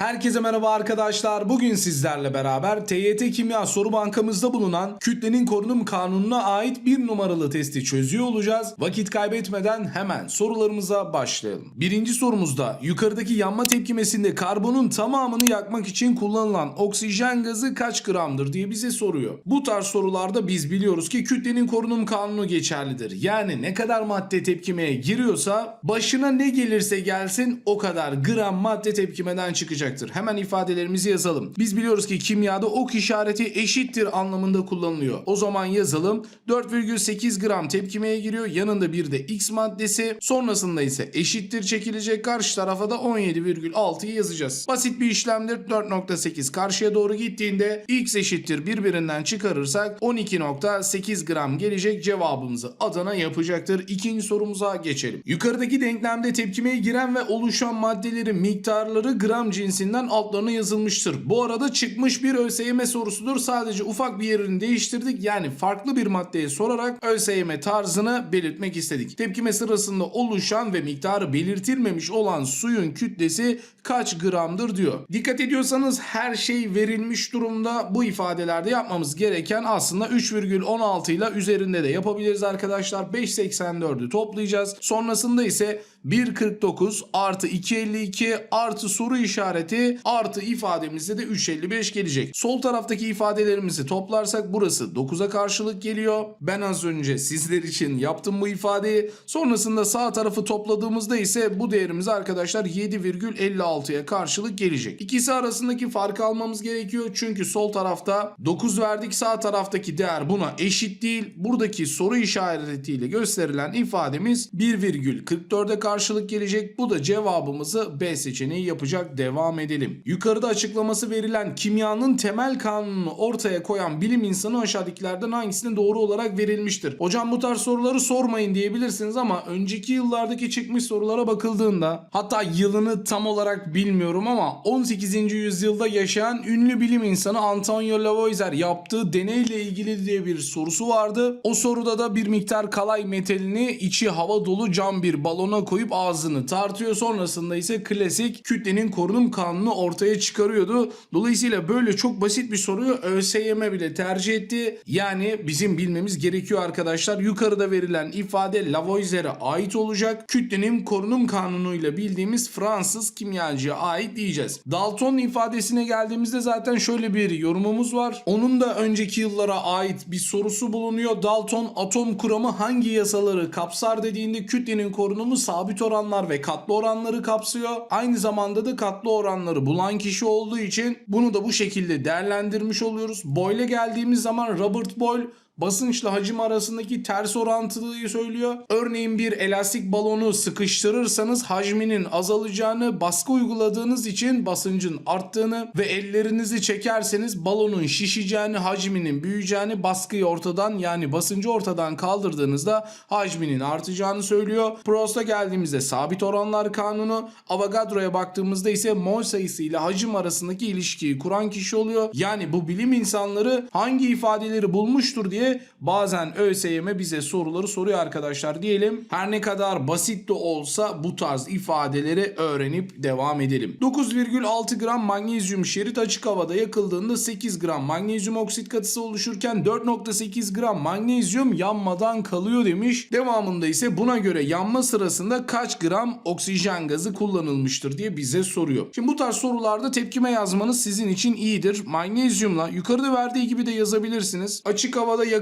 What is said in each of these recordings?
Herkese merhaba arkadaşlar. Bugün sizlerle beraber TYT Kimya soru bankamızda bulunan kütlenin korunum kanununa ait bir numaralı testi çözüyor olacağız. Vakit kaybetmeden hemen sorularımıza başlayalım. Birinci sorumuzda yukarıdaki yanma tepkimesinde karbonun tamamını yakmak için kullanılan oksijen gazı kaç gramdır diye bize soruyor. Bu tarz sorularda biz biliyoruz ki kütlenin korunum kanunu geçerlidir. Yani ne kadar madde tepkimeye giriyorsa başına ne gelirse gelsin o kadar gram madde tepkimeden çıkacaktır. Hemen ifadelerimizi yazalım. Biz biliyoruz ki kimyada ok işareti eşittir anlamında kullanılıyor. O zaman yazalım. 4,8 gram tepkimeye giriyor. Yanında bir de X maddesi. Sonrasında ise eşittir çekilecek. Karşı tarafa da 17,6'yı yazacağız. Basit bir işlemdir. 4,8 karşıya doğru gittiğinde X eşittir birbirinden çıkarırsak 12,8 gram gelecek cevabımızı Adana yapacaktır. İkinci sorumuza geçelim. Yukarıdaki denklemde tepkimeye giren ve oluşan maddelerin miktarları gram cinsinden altlarına yazılmıştır. Bu arada çıkmış bir ÖSYM sorusudur. Sadece ufak bir yerini değiştirdik. Yani farklı bir maddeye sorarak ÖSYM tarzını belirtmek istedik. Tepkime sırasında oluşan ve miktarı belirtilmemiş olan suyun kütlesi kaç gramdır diyor. Dikkat ediyorsanız her şey verilmiş durumda. Bu ifadelerde yapmamız gereken aslında 3,16 ile üzerinde de yapabiliriz arkadaşlar. 5,84'ü toplayacağız. Sonrasında ise 1.49 artı 2.52 artı soru işareti artı ifademizde de 3.55 gelecek. Sol taraftaki ifadelerimizi toplarsak burası 9'a karşılık geliyor. Ben az önce sizler için yaptım bu ifadeyi. Sonrasında sağ tarafı topladığımızda ise bu değerimiz arkadaşlar 7,56'ya karşılık gelecek. İkisi arasındaki farkı almamız gerekiyor. Çünkü sol tarafta 9 verdik sağ taraftaki değer buna eşit değil. Buradaki soru işaretiyle gösterilen ifademiz 1,44'e karşılık gelecek. Bu da cevabımızı B seçeneği yapacak. Devam edelim. Yukarıda açıklaması verilen kimyanın temel kanununu ortaya koyan bilim insanı aşağıdakilerden hangisinin doğru olarak verilmiştir? Hocam bu tarz soruları sormayın diyebilirsiniz ama önceki yıllardaki çıkmış sorulara bakıldığında hatta yılını tam olarak bilmiyorum ama 18. yüzyılda yaşayan ünlü bilim insanı Antonio Lavoisier yaptığı deneyle ilgili diye bir sorusu vardı. O soruda da bir miktar kalay metalini içi hava dolu cam bir balona koyup ağzını tartıyor. Sonrasında ise klasik kütlenin korunum kanunu ortaya çıkarıyordu. Dolayısıyla böyle çok basit bir soruyu ÖSYM bile tercih etti. Yani bizim bilmemiz gerekiyor arkadaşlar. Yukarıda verilen ifade Lavoisier'e ait olacak. Kütlenin korunum kanunuyla bildiğimiz Fransız kimyacıya ait diyeceğiz. Dalton ifadesine geldiğimizde zaten şöyle bir yorumumuz var. Onun da önceki yıllara ait bir sorusu bulunuyor. Dalton atom kuramı hangi yasaları kapsar dediğinde kütlenin korunumu sabit oranlar ve katlı oranları kapsıyor. Aynı zamanda da katlı oranları bulan kişi olduğu için bunu da bu şekilde değerlendirmiş oluyoruz. Boyle'e geldiğimiz zaman Robert Boyle basınçla hacim arasındaki ters orantılıyı söylüyor. Örneğin bir elastik balonu sıkıştırırsanız hacminin azalacağını, baskı uyguladığınız için basıncın arttığını ve ellerinizi çekerseniz balonun şişeceğini, hacminin büyüyeceğini, baskıyı ortadan yani basıncı ortadan kaldırdığınızda hacminin artacağını söylüyor. Prost'a geldiğimizde sabit oranlar kanunu, Avogadro'ya baktığımızda ise mol sayısı ile hacim arasındaki ilişkiyi kuran kişi oluyor. Yani bu bilim insanları hangi ifadeleri bulmuştur diye bazen ÖSYM bize soruları soruyor arkadaşlar diyelim. Her ne kadar basit de olsa bu tarz ifadeleri öğrenip devam edelim. 9,6 gram magnezyum şerit açık havada yakıldığında 8 gram magnezyum oksit katısı oluşurken 4,8 gram magnezyum yanmadan kalıyor demiş. Devamında ise buna göre yanma sırasında kaç gram oksijen gazı kullanılmıştır diye bize soruyor. Şimdi bu tarz sorularda tepkime yazmanız sizin için iyidir. Magnezyumla yukarıda verdiği gibi de yazabilirsiniz. Açık havada yakıldığında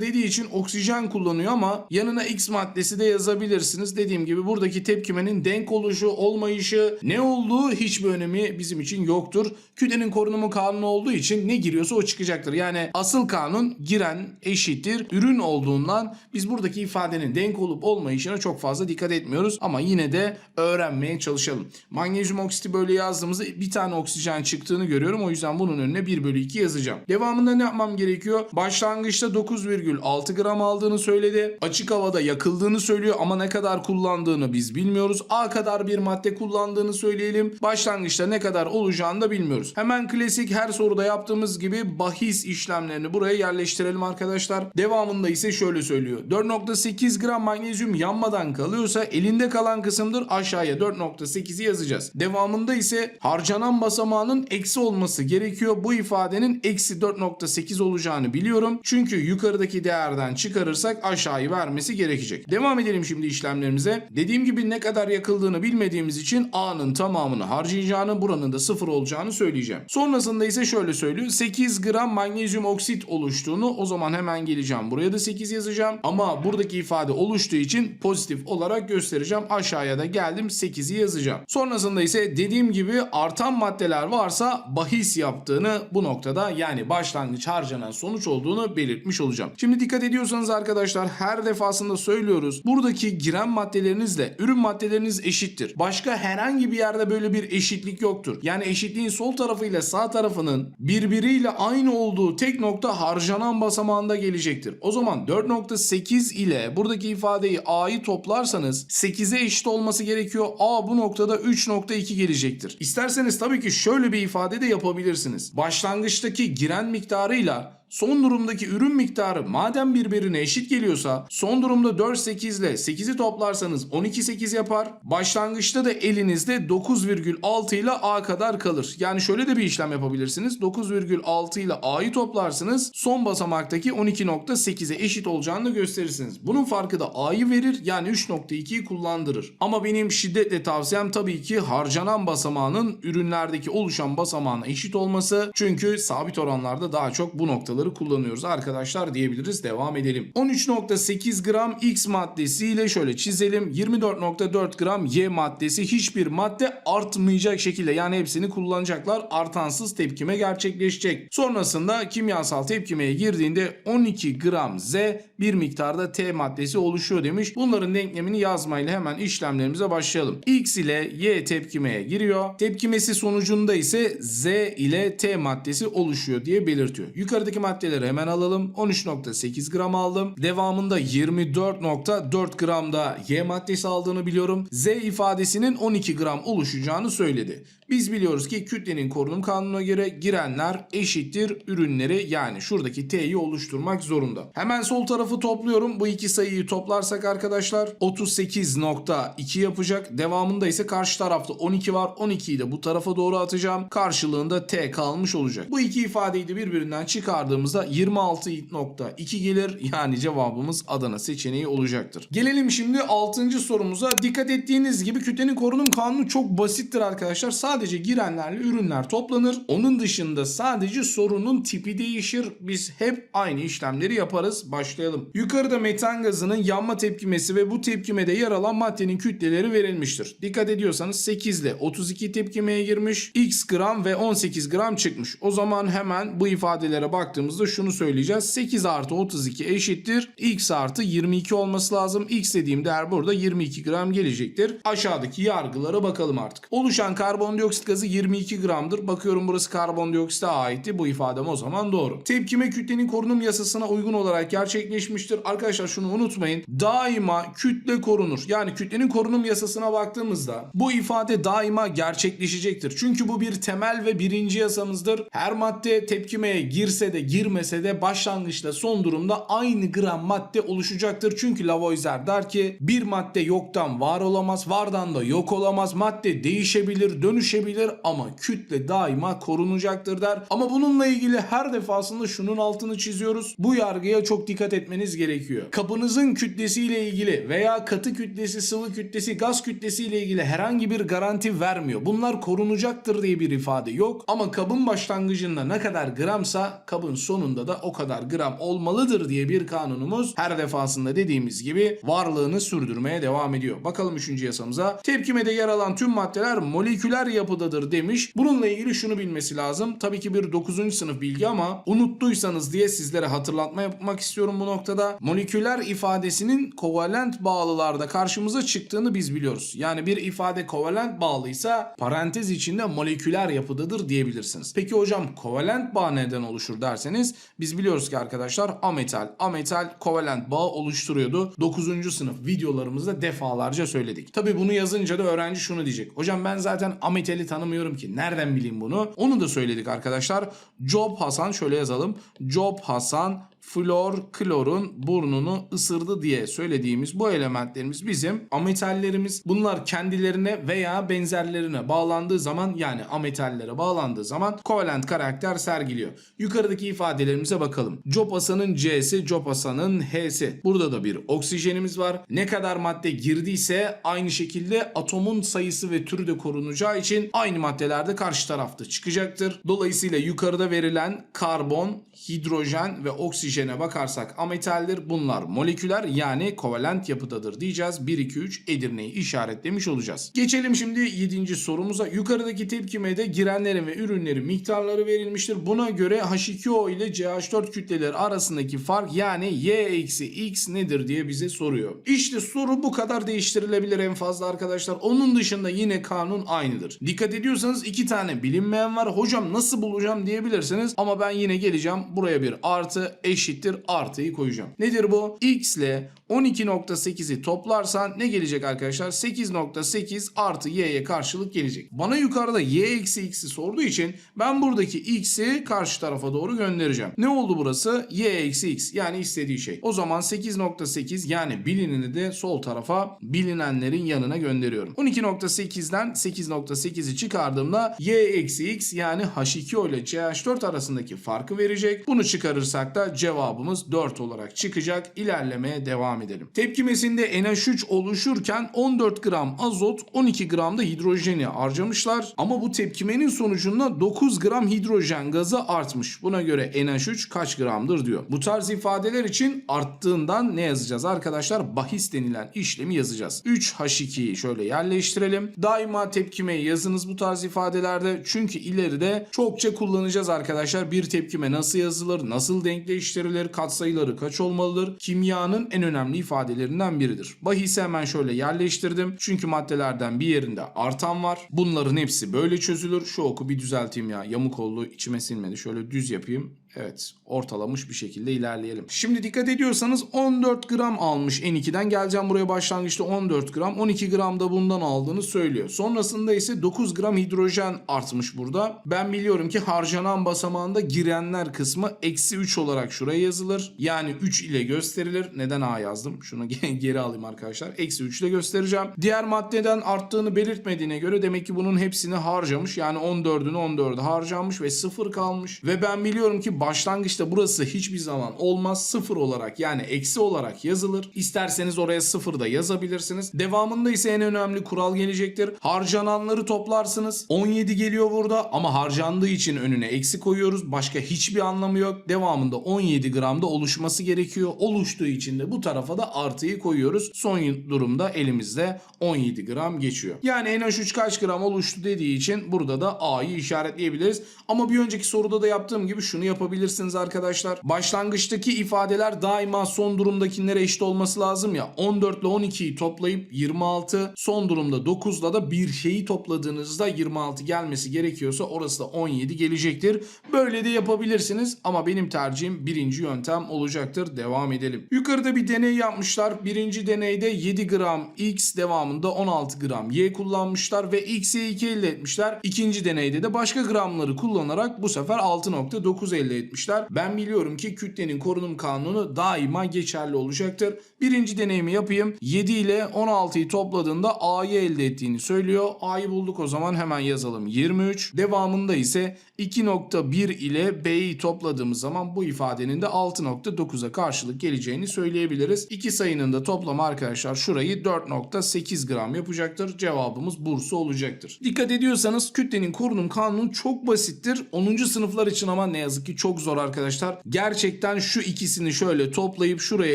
dediği için oksijen kullanıyor ama yanına X maddesi de yazabilirsiniz. Dediğim gibi buradaki tepkimenin denk oluşu, olmayışı, ne olduğu hiçbir önemi bizim için yoktur. Kütlenin korunumu kanunu olduğu için ne giriyorsa o çıkacaktır. Yani asıl kanun giren eşittir ürün olduğundan biz buradaki ifadenin denk olup olmayışına çok fazla dikkat etmiyoruz ama yine de öğrenmeye çalışalım. Magnezyum oksiti böyle yazdığımızda bir tane oksijen çıktığını görüyorum. O yüzden bunun önüne 1 bölü 2 yazacağım. Devamında ne yapmam gerekiyor? Başlangıçta başlangıçta 9,6 gram aldığını söyledi. Açık havada yakıldığını söylüyor ama ne kadar kullandığını biz bilmiyoruz. A kadar bir madde kullandığını söyleyelim. Başlangıçta ne kadar olacağını da bilmiyoruz. Hemen klasik her soruda yaptığımız gibi bahis işlemlerini buraya yerleştirelim arkadaşlar. Devamında ise şöyle söylüyor. 4.8 gram magnezyum yanmadan kalıyorsa elinde kalan kısımdır aşağıya 4.8'i yazacağız. Devamında ise harcanan basamağının eksi olması gerekiyor. Bu ifadenin eksi 4.8 olacağını biliyorum. Çünkü yukarıdaki değerden çıkarırsak aşağıyı vermesi gerekecek. Devam edelim şimdi işlemlerimize. Dediğim gibi ne kadar yakıldığını bilmediğimiz için A'nın tamamını harcayacağını buranın da sıfır olacağını söyleyeceğim. Sonrasında ise şöyle söylüyor. 8 gram magnezyum oksit oluştuğunu o zaman hemen geleceğim. Buraya da 8 yazacağım. Ama buradaki ifade oluştuğu için pozitif olarak göstereceğim. Aşağıya da geldim 8'i yazacağım. Sonrasında ise dediğim gibi artan maddeler varsa bahis yaptığını bu noktada yani başlangıç harcanan sonuç olduğunu belirtmiş olacağım. Şimdi dikkat ediyorsanız arkadaşlar her defasında söylüyoruz. Buradaki giren maddelerinizle ürün maddeleriniz eşittir. Başka herhangi bir yerde böyle bir eşitlik yoktur. Yani eşitliğin sol tarafıyla sağ tarafının birbiriyle aynı olduğu tek nokta harcanan basamağında gelecektir. O zaman 4.8 ile buradaki ifadeyi A'yı toplarsanız 8'e eşit olması gerekiyor. A bu noktada 3.2 gelecektir. İsterseniz tabii ki şöyle bir ifade de yapabilirsiniz. Başlangıçtaki giren miktarıyla son durumdaki ürün miktarı madem birbirine eşit geliyorsa son durumda 4 8 ile 8'i toplarsanız 12 8 yapar. Başlangıçta da elinizde 9,6 ile A kadar kalır. Yani şöyle de bir işlem yapabilirsiniz. 9,6 ile A'yı toplarsınız. Son basamaktaki 12.8'e eşit olacağını gösterirsiniz. Bunun farkı da A'yı verir yani 3.2'yi kullandırır. Ama benim şiddetle tavsiyem tabii ki harcanan basamağının ürünlerdeki oluşan basamağına eşit olması. Çünkü sabit oranlarda daha çok bu noktaları kullanıyoruz arkadaşlar diyebiliriz. Devam edelim. 13.8 gram X maddesiyle şöyle çizelim. 24.4 gram Y maddesi hiçbir madde artmayacak şekilde yani hepsini kullanacaklar. Artansız tepkime gerçekleşecek. Sonrasında kimyasal tepkimeye girdiğinde 12 gram Z bir miktarda T maddesi oluşuyor demiş. Bunların denklemini yazmayla hemen işlemlerimize başlayalım. X ile Y tepkimeye giriyor. Tepkimesi sonucunda ise Z ile T maddesi oluşuyor diye belirtiyor. Yukarıdaki maddeleri hemen alalım. 13.8 gram aldım. Devamında 24.4 gramda Y maddesi aldığını biliyorum. Z ifadesinin 12 gram oluşacağını söyledi. Biz biliyoruz ki kütlenin korunum kanununa göre girenler eşittir ürünleri yani şuradaki T'yi oluşturmak zorunda. Hemen sol tarafı topluyorum. Bu iki sayıyı toplarsak arkadaşlar 38.2 yapacak. Devamında ise karşı tarafta 12 var. 12'yi de bu tarafa doğru atacağım. Karşılığında T kalmış olacak. Bu iki ifadeyi de birbirinden çıkardığımızda 26.2 gelir. Yani cevabımız Adana seçeneği olacaktır. Gelelim şimdi 6. sorumuza. Dikkat ettiğiniz gibi kütlenin korunum kanunu çok basittir arkadaşlar. Sadece girenlerle ürünler toplanır. Onun dışında sadece sorunun tipi değişir. Biz hep aynı işlemleri yaparız. Başlayalım. Yukarıda metan gazının yanma tepkimesi ve bu tepkimede yer alan maddenin kütleleri verilmiştir. Dikkat ediyorsanız 8 ile 32 tepkimeye girmiş. X gram ve 18 gram çıkmış. O zaman hemen bu ifadelere baktığımızda şunu söyleyeceğiz. 8 artı 32 eşittir. X artı 22 olması lazım. X dediğim değer burada 22 gram gelecektir. Aşağıdaki yargılara bakalım artık. Oluşan karbondioksit gazı 22 gramdır. Bakıyorum burası karbondioksite aitti. Bu ifadem o zaman doğru. Tepkime kütlenin korunum yasasına uygun olarak gerçekleşmiştir. Arkadaşlar şunu unutmayın. Daima kütle korunur. Yani kütlenin korunum yasasına baktığımızda bu ifade daima gerçekleşecektir. Çünkü bu bir temel ve birinci yasamızdır. Her madde tepkimeye girse de girmese de başlangıçta son durumda aynı gram madde oluşacaktır. Çünkü Lavoisier der ki bir madde yoktan var olamaz, vardan da yok olamaz. Madde değişebilir, dönüşebilir ama kütle daima korunacaktır der. Ama bununla ilgili her defasında şunun altını çiziyoruz. Bu yargıya çok dikkat etmeniz gerekiyor. Kabınızın kütlesiyle ilgili veya katı kütlesi, sıvı kütlesi, gaz kütlesi ile ilgili herhangi bir garanti vermiyor. Bunlar korunacaktır diye bir ifade yok. Ama kabın başlangıcında ne kadar gramsa kabın sonunda da o kadar gram olmalıdır diye bir kanunumuz her defasında dediğimiz gibi varlığını sürdürmeye devam ediyor. Bakalım 3. yasamıza. Tepkimede yer alan tüm maddeler moleküler yapıdadır demiş. Bununla ilgili şunu bilmesi lazım. Tabii ki bir 9. sınıf bilgi ama unuttuysanız diye sizlere hatırlatma yapmak istiyorum bu noktada. moleküler ifadesinin kovalent bağlılarda karşımıza çıktığını biz biliyoruz. Yani bir ifade kovalent bağlıysa parantez içinde moleküler yapıdadır diyebilirsiniz. Peki hocam kovalent bağ neden oluşur derseniz biz biliyoruz ki arkadaşlar ametal ametal kovalent bağ oluşturuyordu. 9. sınıf videolarımızda defalarca söyledik. Tabi bunu yazınca da öğrenci şunu diyecek. Hocam ben zaten ametali tanımıyorum ki. Nereden bileyim bunu? Onu da söyledik arkadaşlar. Job Hasan şöyle yazalım. Job Hasan flor klorun burnunu ısırdı diye söylediğimiz bu elementlerimiz bizim ametallerimiz. Bunlar kendilerine veya benzerlerine bağlandığı zaman yani ametallere bağlandığı zaman kovalent karakter sergiliyor. Yukarıdaki ifadelerimize bakalım. Copasa'nın C'si, Copasa'nın H'si. Burada da bir oksijenimiz var. Ne kadar madde girdiyse aynı şekilde atomun sayısı ve türü de korunacağı için aynı maddelerde karşı tarafta çıkacaktır. Dolayısıyla yukarıda verilen karbon, hidrojen ve oksijene bakarsak ametaldir. Bunlar moleküler yani kovalent yapıdadır diyeceğiz. 1, 2, 3 Edirne'yi işaretlemiş olacağız. Geçelim şimdi 7. sorumuza. Yukarıdaki tepkimede girenlerin ve ürünlerin miktarları verilmiştir. Buna göre H2O ile CH4 kütleleri arasındaki fark yani Y eksi X nedir diye bize soruyor. İşte soru bu kadar değiştirilebilir en fazla arkadaşlar. Onun dışında yine kanun aynıdır. Dikkat ediyorsanız iki tane bilinmeyen var. Hocam nasıl bulacağım diyebilirsiniz. Ama ben yine geleceğim. Buraya bir artı eşittir artıyı koyacağım. Nedir bu? X ile 12.8'i toplarsan ne gelecek arkadaşlar? 8.8 artı y'ye karşılık gelecek. Bana yukarıda y eksi x'i sorduğu için ben buradaki x'i karşı tarafa doğru göndereceğim. Ne oldu burası? y eksi x yani istediği şey. O zaman 8.8 yani bilineni de sol tarafa bilinenlerin yanına gönderiyorum. 12.8'den 8.8'i çıkardığımda y eksi x yani H2O ile CH4 arasındaki farkı verecek. Bunu çıkarırsak da cevabımız 4 olarak çıkacak. İlerlemeye devam edelim. Tepkimesinde NH3 oluşurken 14 gram azot 12 gram da hidrojeni harcamışlar. Ama bu tepkimenin sonucunda 9 gram hidrojen gazı artmış. Buna göre NH3 kaç gramdır diyor. Bu tarz ifadeler için arttığından ne yazacağız arkadaşlar? Bahis denilen işlemi yazacağız. 3H2'yi şöyle yerleştirelim. Daima tepkimeyi yazınız bu tarz ifadelerde. Çünkü ileride çokça kullanacağız arkadaşlar. Bir tepkime nasıl yazılır, nasıl denkleştirilir, katsayıları kaç olmalıdır? Kimyanın en önemli ifadelerinden biridir. Bahisi hemen şöyle yerleştirdim. Çünkü maddelerden bir yerinde artan var. Bunların hepsi böyle çözülür. Şu oku bir düzelteyim ya. Yamuk oldu içime sinmedi. Şöyle düz yapayım. Evet ortalamış bir şekilde ilerleyelim. Şimdi dikkat ediyorsanız 14 gram almış N2'den geleceğim buraya başlangıçta 14 gram 12 gram da bundan aldığını söylüyor. Sonrasında ise 9 gram hidrojen artmış burada. Ben biliyorum ki harcanan basamağında girenler kısmı eksi 3 olarak şuraya yazılır. Yani 3 ile gösterilir. Neden A yazdım? Şunu geri alayım arkadaşlar. Eksi 3 ile göstereceğim. Diğer maddeden arttığını belirtmediğine göre demek ki bunun hepsini harcamış. Yani 14'ünü 14'e harcamış ve 0 kalmış. Ve ben biliyorum ki başlangıçta burası hiçbir zaman olmaz. Sıfır olarak yani eksi olarak yazılır. İsterseniz oraya sıfır da yazabilirsiniz. Devamında ise en önemli kural gelecektir. Harcananları toplarsınız. 17 geliyor burada ama harcandığı için önüne eksi koyuyoruz. Başka hiçbir anlamı yok. Devamında 17 gramda oluşması gerekiyor. Oluştuğu için de bu tarafa da artıyı koyuyoruz. Son durumda elimizde 17 gram geçiyor. Yani NH3 kaç gram oluştu dediği için burada da A'yı işaretleyebiliriz. Ama bir önceki soruda da yaptığım gibi şunu yapabilirsiniz arkadaşlar. Başlangıçtaki ifadeler daima son durumdakilere eşit olması lazım ya. 14 ile 12'yi toplayıp 26 son durumda 9 ile da bir şeyi topladığınızda 26 gelmesi gerekiyorsa orası da 17 gelecektir. Böyle de yapabilirsiniz ama benim tercihim birinci yöntem olacaktır. Devam edelim. Yukarıda bir deney yapmışlar. Birinci deneyde 7 gram X devamında 16 gram Y kullanmışlar ve X'e 2 elde etmişler. İkinci deneyde de başka gramları kullanarak bu sefer 6.9 elde. Ben biliyorum ki kütlenin korunum kanunu daima geçerli olacaktır. Birinci deneyimi yapayım. 7 ile 16'yı topladığında A'yı elde ettiğini söylüyor. A'yı bulduk o zaman hemen yazalım 23. Devamında ise 2.1 ile B'yi topladığımız zaman bu ifadenin de 6.9'a karşılık geleceğini söyleyebiliriz. İki sayının da toplamı arkadaşlar şurayı 4.8 gram yapacaktır. Cevabımız Bursa olacaktır. Dikkat ediyorsanız kütlenin korunum kanunu çok basittir. 10. sınıflar için ama ne yazık ki çok çok zor arkadaşlar. Gerçekten şu ikisini şöyle toplayıp şuraya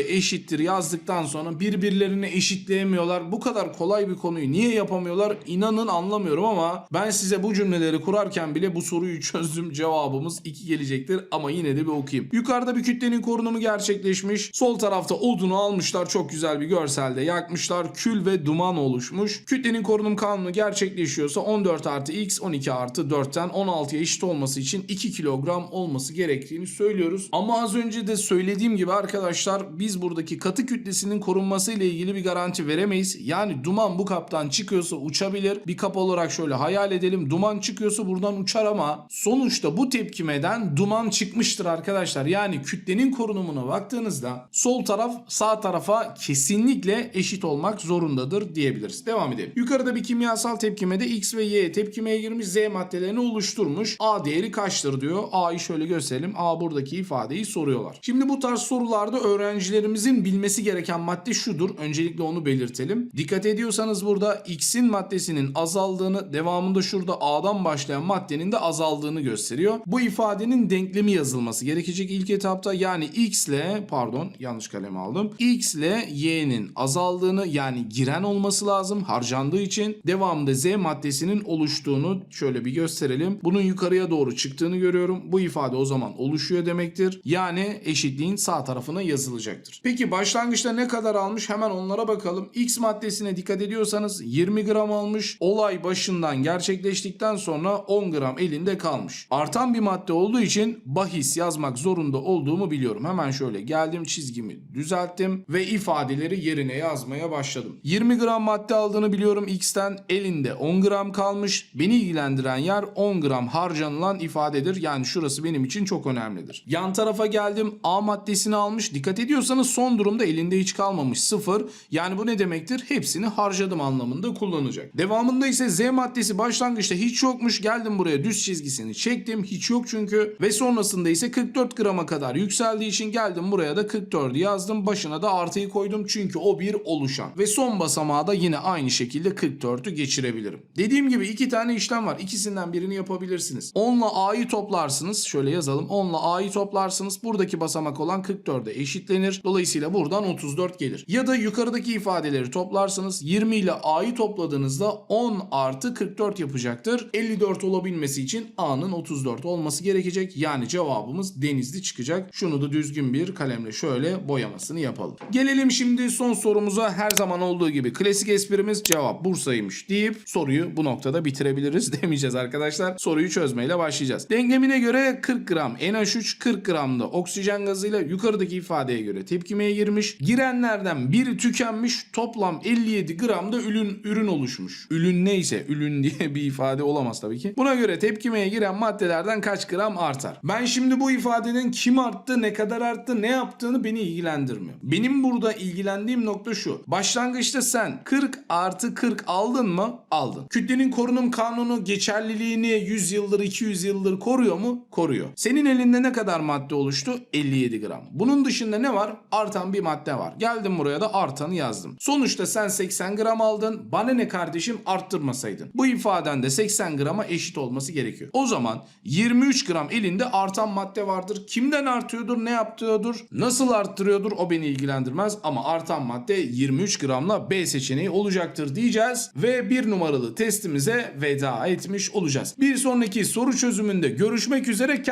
eşittir yazdıktan sonra birbirlerini eşitleyemiyorlar. Bu kadar kolay bir konuyu niye yapamıyorlar? İnanın anlamıyorum ama ben size bu cümleleri kurarken bile bu soruyu çözdüm. Cevabımız 2 gelecektir ama yine de bir okuyayım. Yukarıda bir kütlenin korunumu gerçekleşmiş. Sol tarafta odunu almışlar. Çok güzel bir görselde yakmışlar. Kül ve duman oluşmuş. Kütlenin korunum kanunu gerçekleşiyorsa 14 artı x 12 artı 4'ten 16'ya eşit olması için 2 kilogram olması gerektiğini söylüyoruz. Ama az önce de söylediğim gibi arkadaşlar biz buradaki katı kütlesinin korunması ile ilgili bir garanti veremeyiz. Yani duman bu kaptan çıkıyorsa uçabilir. Bir kap olarak şöyle hayal edelim. Duman çıkıyorsa buradan uçar ama sonuçta bu tepkimeden duman çıkmıştır arkadaşlar. Yani kütlenin korunumuna baktığınızda sol taraf sağ tarafa kesinlikle eşit olmak zorundadır diyebiliriz. Devam edelim. Yukarıda bir kimyasal tepkimede X ve Y tepkimeye girmiş Z maddelerini oluşturmuş. A değeri kaçtır diyor. A'yı şöyle gösterelim. A buradaki ifadeyi soruyorlar. Şimdi bu tarz sorularda öğrencilerimizin bilmesi gereken madde şudur. Öncelikle onu belirtelim. Dikkat ediyorsanız burada X'in maddesinin azaldığını devamında şurada A'dan başlayan maddenin de azaldığını gösteriyor. Bu ifadenin denklemi yazılması gerekecek ilk etapta. Yani X ile pardon yanlış kalem aldım. X ile Y'nin azaldığını yani giren olması lazım harcandığı için. Devamında Z maddesinin oluştuğunu şöyle bir gösterelim. Bunun yukarıya doğru çıktığını görüyorum. Bu ifade o zaman oluşuyor demektir. Yani eşitliğin sağ tarafına yazılacaktır. Peki başlangıçta ne kadar almış hemen onlara bakalım. X maddesine dikkat ediyorsanız 20 gram almış. Olay başından gerçekleştikten sonra 10 gram elinde kalmış. Artan bir madde olduğu için bahis yazmak zorunda olduğumu biliyorum. Hemen şöyle geldim çizgimi düzelttim ve ifadeleri yerine yazmaya başladım. 20 gram madde aldığını biliyorum X'ten elinde 10 gram kalmış. Beni ilgilendiren yer 10 gram harcanılan ifadedir. Yani şurası benim için çok önemlidir. Yan tarafa geldim A maddesini almış. Dikkat ediyorsanız son durumda elinde hiç kalmamış sıfır. Yani bu ne demektir? Hepsini harcadım anlamında kullanacak. Devamında ise Z maddesi başlangıçta hiç yokmuş. Geldim buraya düz çizgisini çektim. Hiç yok çünkü. Ve sonrasında ise 44 grama kadar yükseldiği için geldim buraya da 44 yazdım. Başına da artıyı koydum çünkü o bir oluşan. Ve son basamağa da yine aynı şekilde 44'ü geçirebilirim. Dediğim gibi iki tane işlem var. İkisinden birini yapabilirsiniz. 10 ile A'yı toplarsınız. Şöyle yazalım. 10 ile A'yı toplarsınız. Buradaki basamak olan 44'e eşitlenir. Dolayısıyla buradan 34 gelir. Ya da yukarıdaki ifadeleri toplarsınız. 20 ile A'yı topladığınızda 10 artı 44 yapacaktır. 54 olabilmesi için A'nın 34 olması gerekecek. Yani cevabımız denizli çıkacak. Şunu da düzgün bir kalemle şöyle boyamasını yapalım. Gelelim şimdi son sorumuza. Her zaman olduğu gibi klasik esprimiz cevap Bursa'ymış deyip soruyu bu noktada bitirebiliriz demeyeceğiz arkadaşlar. Soruyu çözmeyle başlayacağız. Denklemine göre 40 gram NH3 40 gram da oksijen gazıyla yukarıdaki ifadeye göre tepkimeye girmiş. Girenlerden biri tükenmiş. Toplam 57 gram da ürün, ürün oluşmuş. Ürün neyse ürün diye bir ifade olamaz tabii ki. Buna göre tepkimeye giren maddelerden kaç gram artar? Ben şimdi bu ifadenin kim arttı, ne kadar arttı, ne yaptığını beni ilgilendirmiyor. Benim burada ilgilendiğim nokta şu. Başlangıçta sen 40 artı 40 aldın mı? Aldın. Kütlenin korunum kanunu geçerliliğini 100 yıldır 200 yıldır koruyor mu? Koruyor. Senin elinde ne kadar madde oluştu? 57 gram. Bunun dışında ne var? Artan bir madde var. Geldim buraya da artanı yazdım. Sonuçta sen 80 gram aldın. Bana ne kardeşim arttırmasaydın. Bu ifaden de 80 grama eşit olması gerekiyor. O zaman 23 gram elinde artan madde vardır. Kimden artıyordur? Ne yaptırıyordur? Nasıl arttırıyordur? O beni ilgilendirmez ama artan madde 23 gramla B seçeneği olacaktır diyeceğiz ve bir numaralı testimize veda etmiş olacağız. Bir sonraki soru çözümünde görüşmek üzere.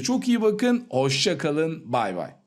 Kendinize çok iyi bakın. Hoşça kalın. Bay bay.